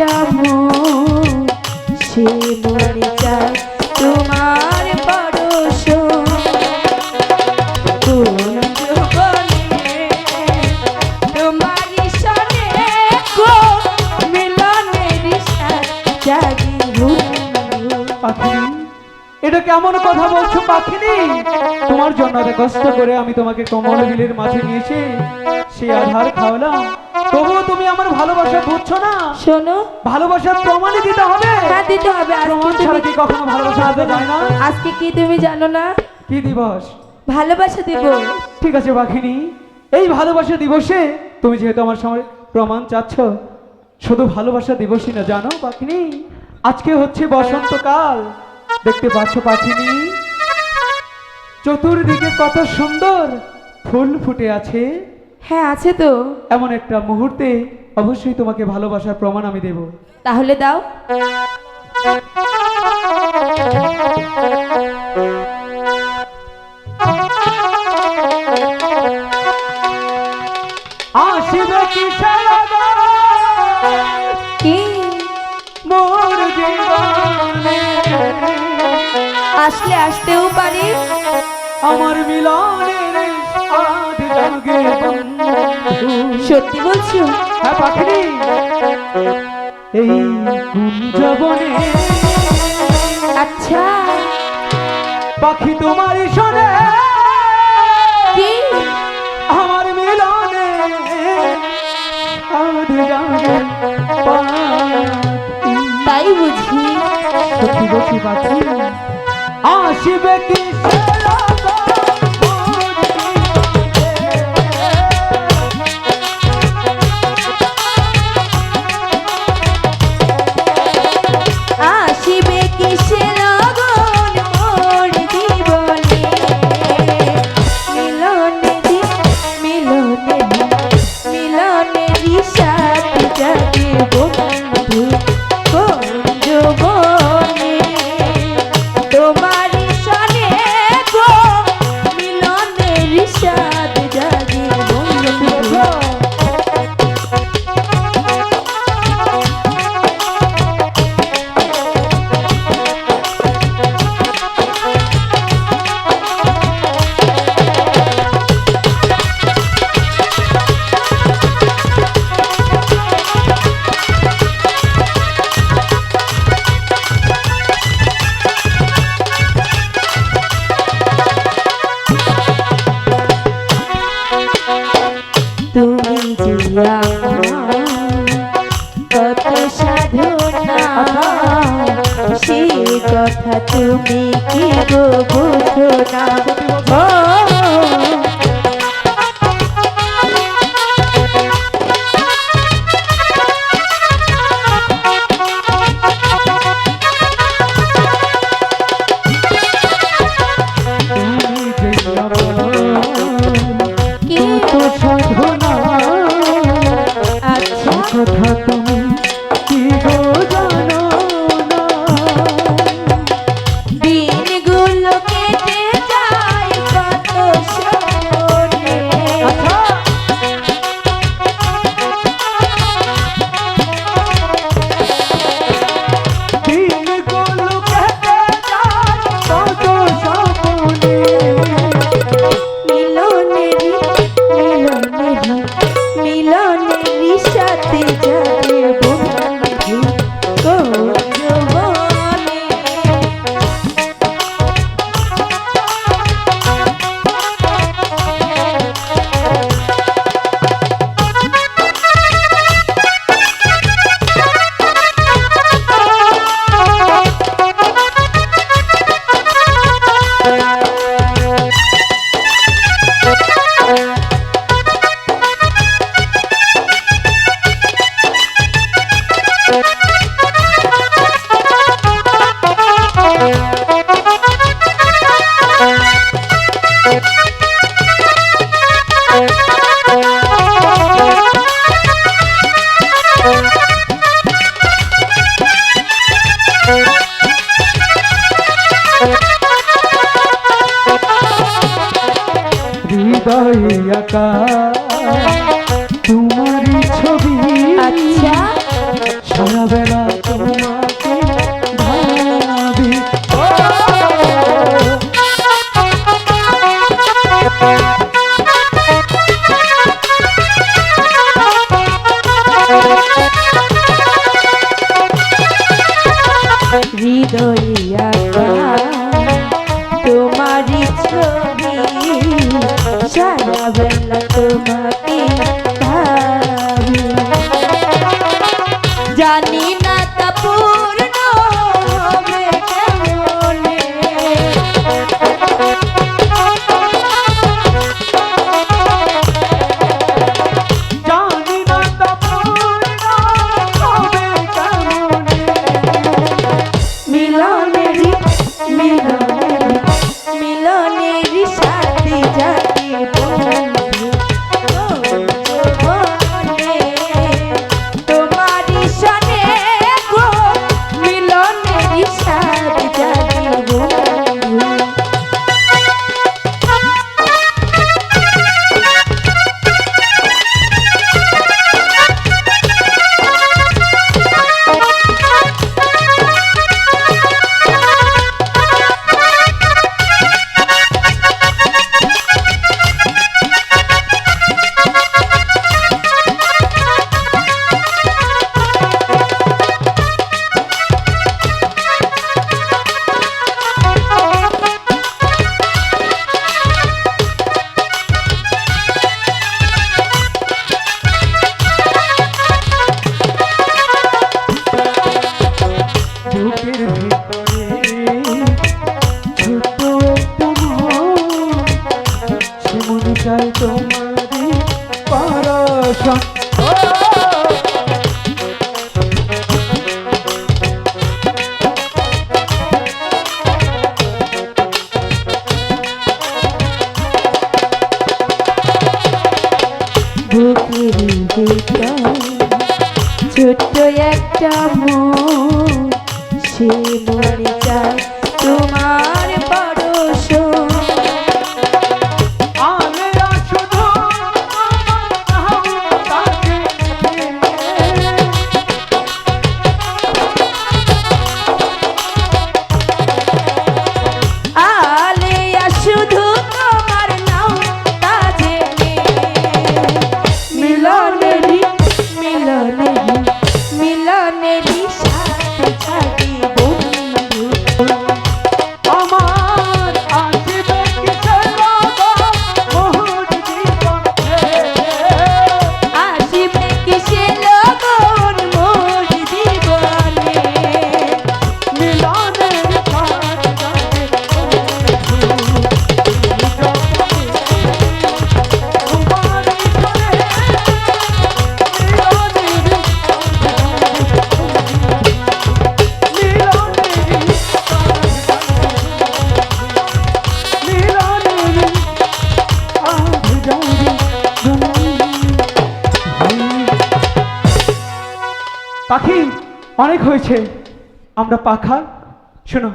একটা সে মনে চায় এটা কেমন কথা বলছো পাখিনি? তোমার জন্য কষ্ট করে আমি তোমাকে কমল বিলের মাঝে নিয়েছি সে আধার খাওয়ালাম। তবুও তুমি আমার ভালোবাসা বুঝছ না? শোনো। ভালোবাসার প্রমাণই দিতে হবে। হ্যাঁ দিতে হবে। প্রমাণ ছাড়া কি কখনো ভালোবাসা যায় না? আজকে কি তুমি জানো না? কি দিবস? ভালোবাসা দেব। ঠিক আছে পাখিনি এই ভালোবাসা দিবসে তুমি যেহেতু আমার প্রমাণ চাচ্ছ শুধু ভালোবাসা দিবসই না জানো পাখিনি আজকে হচ্ছে বসন্তকাল। দেখতে পাচ্ছ পাখিনি? চতুর্দিকে কত সুন্দর ফুল ফুটে আছে। হ্যাঁ আছে তো। এমন একটা মুহূর্তে অবশ্যই তোমাকে ভালোবাসার প্রমাণ আমি দেব। তাহলে দাও। আসবে কি সারা কি? মোর জীবনে। আসলে আসতেও পারি। আমার মিলনের বন্ধু। সত্যি বলছো? হ্যাঁ পাখিনি। এই কুঞ্জবনে আচ্ছা। পাখি তোমার শোনে কি? আমার মিলনে তাই বুঝি। সত্যি বলছি পাখি। আসবে কি গো বুঝো না হৃদয়ে আঁকা তোমারই ছবি। আচ্ছা। সারা হৃদয়ে আঁকা তোমারই ছবি সারা বেলা তোমার দর্শন Thank you. অনেক হয়েছে। আমরা পাখা শোনো।